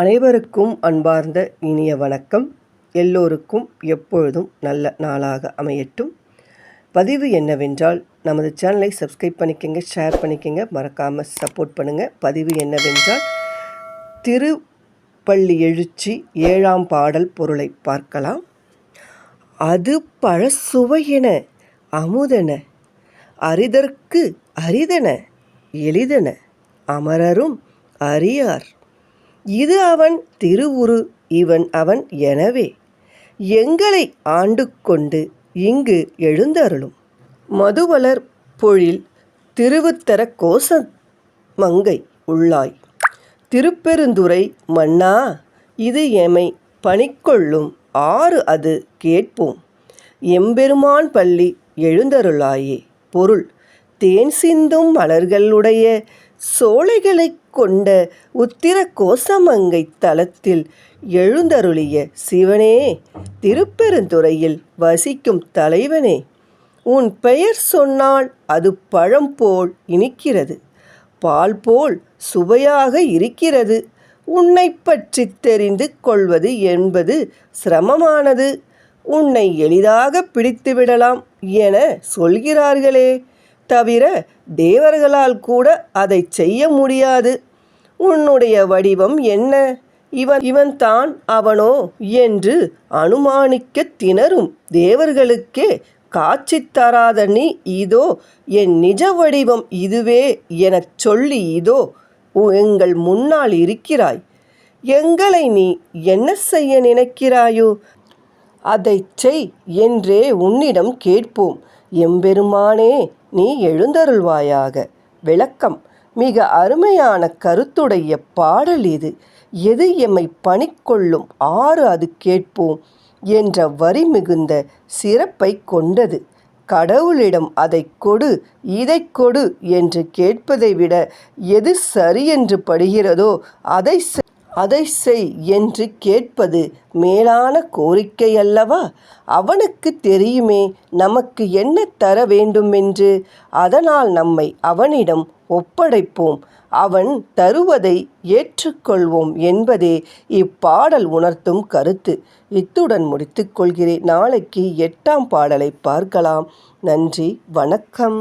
அனைவருக்கும் அன்பார்ந்த இனிய வணக்கம். எல்லோருக்கும் எப்பொழுதும் நல்ல நாளாக அமையட்டும். பதிவு என்னவென்றால் நமது சேனலை சப்ஸ்கிரைப் பண்ணிக்கங்க ஷேர் பண்ணிக்கங்க மறக்காமல் சப்போர்ட் பண்ணுங்கள் பதிவு என்னவென்றால் திருப்பள்ளி எழுச்சி ஏழாம் பாடல் பொருளை பார்க்கலாம். அது பழசுவையென அமுதென அரிதற்கு அரிதென எளிதென அமரரும் அறியார். இது அவன் திருவுரு இவன் அவன் எனவே. எங்களை ஆண்டு கொண்டு இங்கு எழுந்தருளும். மதுவலர் பொழில் திருவுத்தர கோச மங்கை உள்ளாய். திருப்பெருந்துறை மன்னா இது எமை பணிக்கொள்ளும் ஆறு அது கேட்போம். எம்பெருமான் பள்ளி எழுந்தருளாயே. பொருள் தேன் சிந்தும் மலர்களுடைய சோலைகளைக் கொண்ட உத்திர கோசமங்கை தலத்தில் எழுந்தருளிய சிவனே திருப்பெருந்துறையில் வசிக்கும் தலைவனே உன் பெயர் சொன்னால் அது பழம் போல் இனிக்கிறது பால் போல் சுவையாக இருக்கிறது. உன்னை பற்றி தெரிந்து கொள்வது என்பது சிரமமானது. உன்னை எளிதாக பிடித்துவிடலாம் என சொல்கிறார்களே. தவிர தேவர்களால் கூட அதை செய்ய முடியாது. உன்னுடைய வடிவம் என்ன? இவன் இவன்தான் அவனோ என்று அனுமானிக்க திணறும். தேவர்களுக்கே காட்சி தராத நீ இதோ என் நிஜ வடிவம் இதுவே எனச் சொல்லி இதோ எங்கள் முன்னால் இருக்கிறாய். எங்களை நீ என்ன செய்ய நினைக்கிறாயோ அதை செய் என்றே உன்னிடம் கேட்போம். எம்பெருமானே நீ எழுந்தருள்வாயாக. விளக்கம். மிக அருமையான கருத்துடைய பாடல் இது. எது எம்மை பணிக்கொள்ளும்? ஆறு அது கேட்போம் என்ற வரி மிகுந்த சிறப்பை கொண்டது. கடவுளிடம் அதை கொடு இதை கொடு என்று கேட்பதை விட எது சரியென்று படுகிறதோ அதை அதை செய் என்று கேட்பது மேலான கோரிக்கை அல்லவா அவனுக்கு தெரியுமே நமக்கு என்ன தர வேண்டுமென்று அதனால் நம்மை அவனிடம் ஒப்படைப்போம். அவன் தருவதை ஏற்றுக்கொள்வோம் என்பதே இப்பாடல் உணர்த்தும் கருத்து. இத்துடன் முடித்துக்கொள்கிறேன் நாளைக்கு எட்டாம் பாடலை பார்க்கலாம். நன்றி. வணக்கம்.